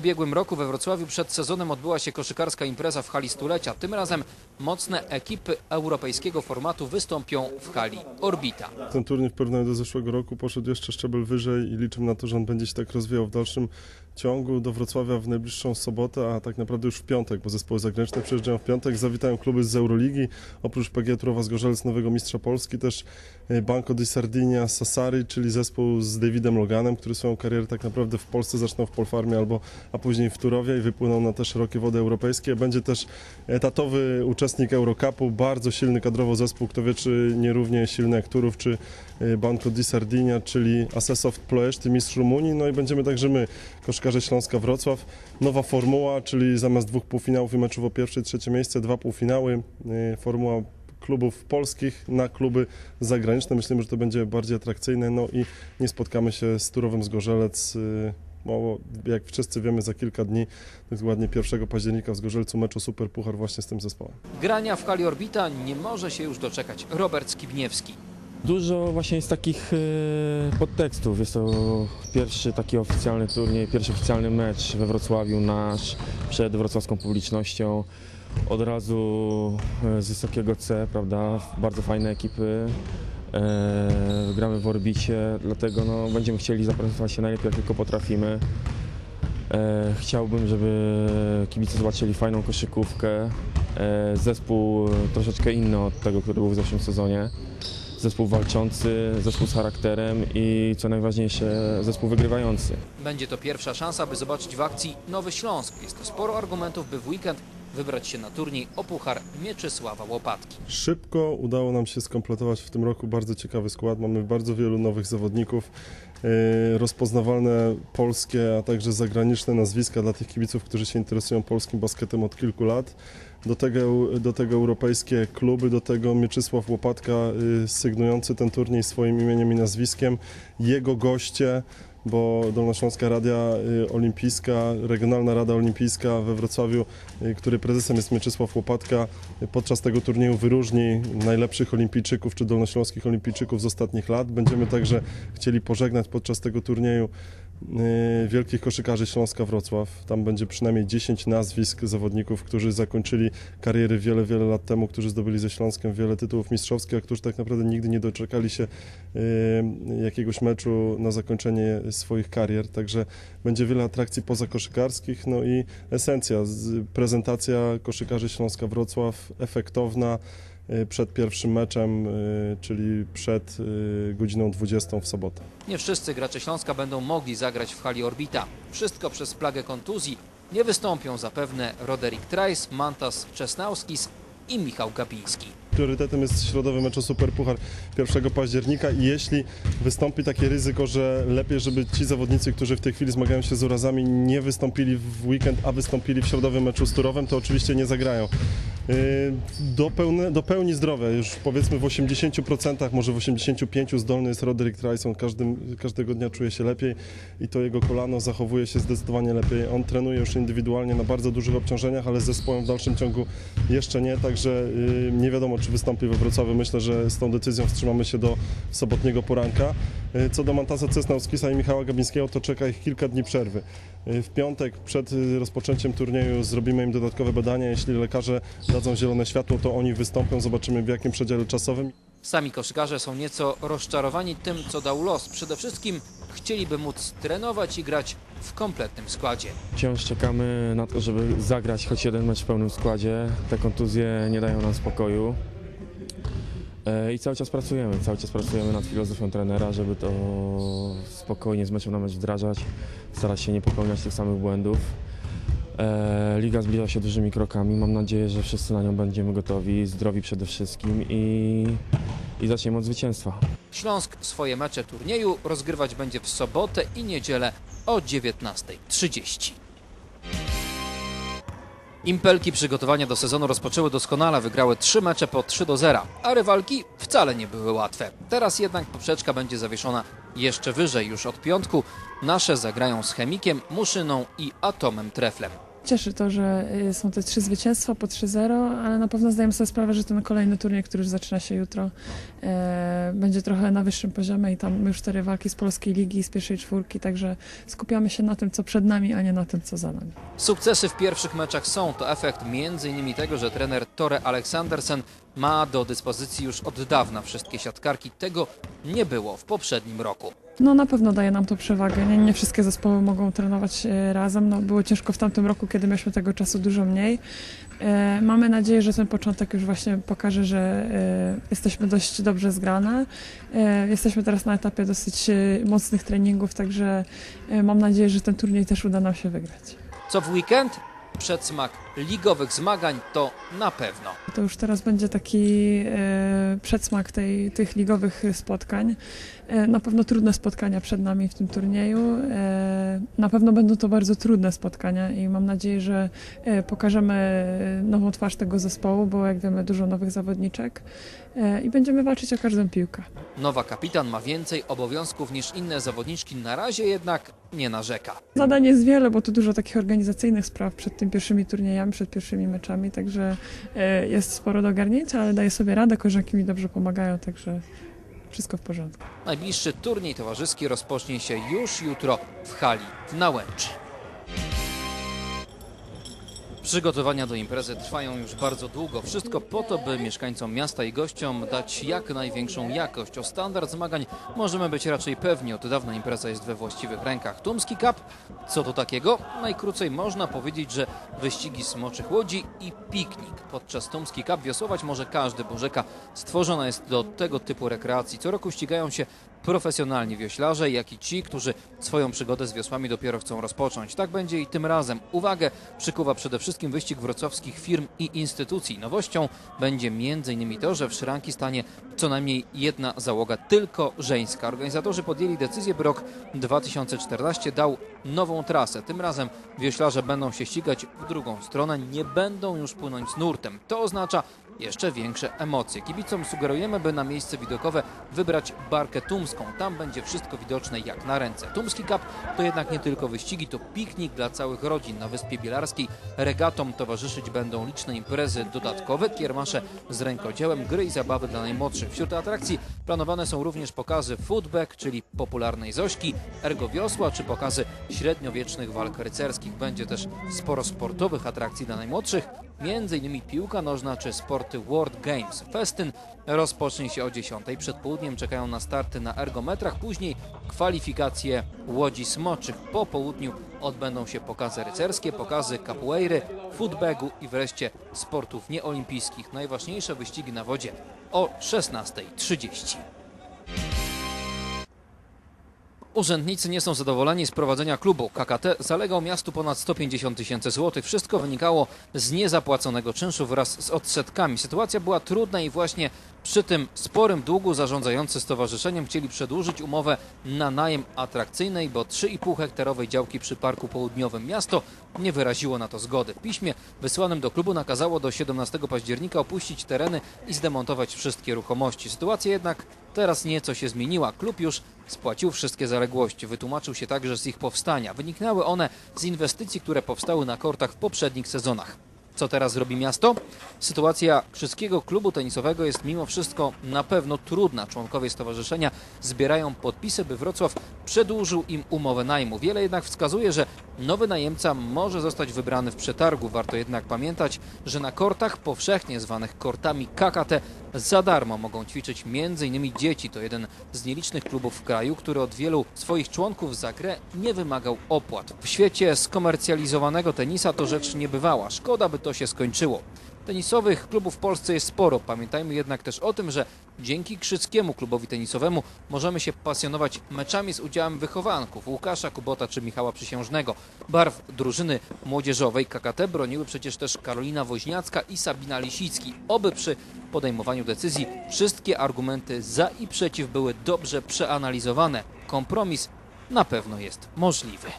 Ubiegłym roku we Wrocławiu przed sezonem odbyła się koszykarska impreza w hali stulecia. Tym razem mocne ekipy europejskiego formatu wystąpią w hali Orbita. Ten turniej w porównaniu do zeszłego roku poszedł jeszcze szczebel wyżej i liczę na to, że on będzie się tak rozwijał w dalszym ciągu. Do Wrocławia w najbliższą sobotę, a tak naprawdę już w piątek, bo zespoły zagraniczne przyjeżdżają w piątek. Zawitają kluby z Euroligi, oprócz PG Turowa Zgorzelec, nowego mistrza Polski, też e, Banco di Sardinia Sassari, czyli zespół z Davidem Loganem, który swoją karierę tak naprawdę w Polsce zaczynał w Polfarmie albo, a później w Turowie i wypłynął na te szerokie wody europejskie. Będzie też etatowy uczestnik Eurocupu, bardzo silny kadrowo zespół, kto wie czy nie równie silny jak Turów czy Banco di Sardinia, czyli Asesoft Ploeszty, mistrz Rumunii, no i będziemy także my, koszkarze Śląska Wrocław. Nowa formuła, czyli zamiast dwóch półfinałów i meczów o pierwsze i trzecie miejsce, dwa półfinały, y, formuła klubów polskich na kluby zagraniczne. Myślimy, że to będzie bardziej atrakcyjne, no i nie spotkamy się z Turowem Zgorzelec, y, bo jak wszyscy wiemy za kilka dni, dokładnie 1 października w Zgorzelcu meczu Super Puchar właśnie z tym zespołem. Grania w hali Orbita nie może się już doczekać Robert Skibniewski. Dużo właśnie jest takich e, podtekstów. Jest to pierwszy taki oficjalny turniej, pierwszy oficjalny mecz we Wrocławiu nasz przed wrocławską publicznością. Od razu e, z wysokiego C, prawda? Bardzo fajne ekipy. E, gramy w orbicie, dlatego no, będziemy chcieli zaprezentować się najlepiej, jak tylko potrafimy. Chciałbym, żeby kibice zobaczyli fajną koszykówkę. Zespół troszeczkę inny od tego, który był w zeszłym sezonie zespół walczący, zespół z charakterem i co najważniejsze, zespół wygrywający. Będzie to pierwsza szansa, by zobaczyć w akcji Nowy Śląsk. Jest to sporo argumentów, by w weekend wybrać się na turniej o Puchar Mieczysława Łopatki. Szybko udało nam się skompletować w tym roku bardzo ciekawy skład. Mamy bardzo wielu nowych zawodników, yy, rozpoznawalne polskie, a także zagraniczne nazwiska dla tych kibiców, którzy się interesują polskim basketem od kilku lat. Do tego, do tego europejskie kluby, do tego Mieczysław Łopatka yy, sygnujący ten turniej swoim imieniem i nazwiskiem, jego goście, bo Dolnośląska Radia y, Olimpijska, Regionalna Rada Olimpijska we Wrocławiu, y, który prezesem jest Mieczysław Łopatka, y, podczas tego turnieju wyróżni najlepszych olimpijczyków czy dolnośląskich olimpijczyków z ostatnich lat. Będziemy także chcieli pożegnać podczas tego turnieju y, wielkich koszykarzy Śląska Wrocław. Tam będzie przynajmniej 10 nazwisk zawodników, którzy zakończyli kariery wiele, wiele lat temu, którzy zdobyli ze Śląskiem wiele tytułów mistrzowskich, a którzy tak naprawdę nigdy nie doczekali się y, jakiegoś meczu na zakończenie swoich karier. Także będzie wiele atrakcji pozakoszykarskich, no i esencja, prezentacja koszykarzy Śląska Wrocław, efektowna y, przed pierwszym meczem, y, czyli przed y, godziną 20 w sobotę. Nie wszyscy gracze Śląska będą mogli zagrać w hali Orbita. Wszystko przez plagę kontuzji. Nie wystąpią zapewne Roderick Trice, Mantas Czesnauskis i Michał Gapiński. Priorytetem jest środowy mecz o Superpuchar 1 października i jeśli wystąpi takie ryzyko, że lepiej, żeby ci zawodnicy, którzy w tej chwili zmagają się z urazami, nie wystąpili w weekend, a wystąpili w środowym meczu z Turowem, to oczywiście nie zagrają. Yy, Do, pełne, do pełni zdrowia, już powiedzmy w 80%, może w 85% zdolny jest Roderick Tryson, każdego dnia czuje się lepiej i to jego kolano zachowuje się zdecydowanie lepiej. On trenuje już indywidualnie na bardzo dużych obciążeniach, ale z zespołem w dalszym ciągu jeszcze nie, także yy, nie wiadomo, czy wystąpi we Wrocławiu. Myślę, że z tą decyzją wstrzymamy się do sobotniego poranka. Yy, Co do Mantasa Cesnauskisa i Michała Gabińskiego, to czeka ich kilka dni przerwy. W piątek przed rozpoczęciem turnieju zrobimy im dodatkowe badania. Jeśli lekarze dadzą zielone światło, to oni wystąpią. Zobaczymy w jakim przedziale czasowym. Sami koszykarze są nieco rozczarowani tym, co dał los. Przede wszystkim chcieliby móc trenować i grać w kompletnym składzie. Wciąż czekamy na to, żeby zagrać choć jeden mecz w pełnym składzie. Te kontuzje nie dają nam spokoju. E, I cały czas pracujemy, cały czas pracujemy nad filozofią trenera, żeby to spokojnie z meczu na mecz wdrażać, starać się nie popełniać tych samych błędów. E, Liga zbliża się dużymi krokami, mam nadzieję, że wszyscy na nią będziemy gotowi, zdrowi przede wszystkim i, i zaczniemy od zwycięstwa. Śląsk swoje mecze turnieju rozgrywać będzie w sobotę i niedzielę o 19.30. Impelki przygotowania do sezonu rozpoczęły doskonale, wygrały trzy mecze po 3 do 0, a rywalki wcale nie były łatwe. Teraz jednak poprzeczka będzie zawieszona jeszcze wyżej już od piątku. Nasze zagrają z Chemikiem, Muszyną i Atomem Treflem. Cieszy to, że y, są te trzy zwycięstwa po 3-0, ale na pewno zdajemy sobie sprawę, że ten kolejny turniej, który już zaczyna się jutro, e, będzie trochę na wyższym poziomie i tam już cztery walki z polskiej ligi, z pierwszej czwórki, także skupiamy się na tym, co przed nami, a nie na tym, co za nami. Sukcesy w pierwszych meczach są to efekt m.in. tego, że trener Tore Aleksandersen ma do dyspozycji już od dawna wszystkie siatkarki. Tego nie było w poprzednim roku. No na pewno daje nam to przewagę. Nie, nie wszystkie zespoły mogą trenować e, razem. No, było ciężko w tamtym roku, kiedy mieliśmy tego czasu dużo mniej. E, mamy nadzieję, że ten początek już właśnie pokaże, że e, jesteśmy dość dobrze zgrane. E, jesteśmy teraz na etapie dosyć e, mocnych treningów, także e, mam nadzieję, że ten turniej też uda nam się wygrać. Co w weekend? Przedsmak ligowych zmagań to na pewno. To już teraz będzie taki e, przedsmak tej, tych ligowych spotkań. E, na pewno trudne spotkania przed nami w tym turnieju. E, na pewno będą to bardzo trudne spotkania i mam nadzieję, że pokażemy nową twarz tego zespołu, bo jak wiemy dużo nowych zawodniczek i będziemy walczyć o każdą piłkę. Nowa kapitan ma więcej obowiązków niż inne zawodniczki, na razie jednak nie narzeka. Zadań jest wiele, bo tu dużo takich organizacyjnych spraw przed tymi pierwszymi turniejami, przed pierwszymi meczami, także e, jest sporo do ogarnięcia, ale daję sobie radę, koleżanki mi dobrze pomagają, także wszystko w porządku. Najbliższy turniej towarzyski rozpocznie się już jutro w hali w Nałęczy. Przygotowania do imprezy trwają już bardzo długo. Wszystko po to, by mieszkańcom miasta i gościom dać jak największą jakość. O standard zmagań możemy być raczej pewni. Od dawna impreza jest we właściwych rękach. Tumski Cup, co to takiego? Najkrócej można powiedzieć, że wyścigi smoczych łodzi i piknik. Podczas Tumski Cup wiosłować może każdy, bo rzeka stworzona jest do tego typu rekreacji. Co roku ścigają się profesjonalni wioślarze, jak i ci, którzy swoją przygodę z wiosłami dopiero chcą rozpocząć. Tak będzie i tym razem. Uwagę przykuwa przede wszystkim wyścig wrocławskich firm i instytucji. Nowością będzie m.in. to, że w szranki stanie co najmniej jedna załoga, tylko żeńska. Organizatorzy podjęli decyzję, by rok 2014 dał nową trasę. Tym razem wioślarze będą się ścigać w drugą stronę, nie będą już płynąć z nurtem. To oznacza jeszcze większe emocje. Kibicom sugerujemy, by na miejsce widokowe wybrać barkę tumską. Tam będzie wszystko widoczne jak na ręce. Tumski Cup to jednak nie tylko wyścigi, to piknik dla całych rodzin. Na Wyspie Bielarskiej regatom towarzyszyć będą liczne imprezy dodatkowe, kiermasze z rękodziełem, gry i zabawy dla najmłodszych. Wśród atrakcji planowane są również pokazy footback, czyli popularnej zośki, ergowiosła czy pokazy średniowiecznych walk rycerskich. Będzie też sporo sportowych atrakcji dla najmłodszych, innymi piłka nożna czy sporty World Games. Festyn rozpocznie się o 10. Przed południem czekają na starty na ergometrach, później kwalifikacje łodzi smoczych. Po południu odbędą się pokazy rycerskie, pokazy capoeiry, footbagu i wreszcie sportów nieolimpijskich. Najważniejsze wyścigi na wodzie o 16.30. Urzędnicy nie są zadowoleni z prowadzenia klubu. KKT zalegał miastu ponad 150 tysięcy złotych. Wszystko wynikało z niezapłaconego czynszu wraz z odsetkami. Sytuacja była trudna i właśnie przy tym sporym długu zarządzający stowarzyszeniem chcieli przedłużyć umowę na najem atrakcyjnej, bo 3,5 hektarowej działki przy Parku Południowym. Miasto nie wyraziło na to zgody. W piśmie wysłanym do klubu nakazało do 17 października opuścić tereny i zdemontować wszystkie ruchomości. Sytuacja jednak teraz nieco się zmieniła. Klub już spłacił wszystkie zaległości. Wytłumaczył się także z ich powstania. Wyniknęły one z inwestycji, które powstały na kortach w poprzednich sezonach. Co teraz robi miasto? Sytuacja wszystkiego klubu tenisowego jest mimo wszystko na pewno trudna. Członkowie stowarzyszenia zbierają podpisy, by Wrocław przedłużył im umowę najmu. Wiele jednak wskazuje, że nowy najemca może zostać wybrany w przetargu. Warto jednak pamiętać, że na kortach powszechnie zwanych kortami KKT za darmo mogą ćwiczyć m.in. dzieci. To jeden z nielicznych klubów w kraju, który od wielu swoich członków za grę nie wymagał opłat. W świecie skomercjalizowanego tenisa to rzecz niebywała. Szkoda, by to się skończyło. Tenisowych klubów w Polsce jest sporo. Pamiętajmy jednak też o tym, że dzięki Krzyckiemu klubowi tenisowemu możemy się pasjonować meczami z udziałem wychowanków Łukasza Kubota czy Michała Przysiężnego. Barw drużyny młodzieżowej KKT broniły przecież też Karolina Woźniacka i Sabina Lisicki. Oby przy podejmowaniu decyzji wszystkie argumenty za i przeciw były dobrze przeanalizowane. Kompromis na pewno jest możliwy.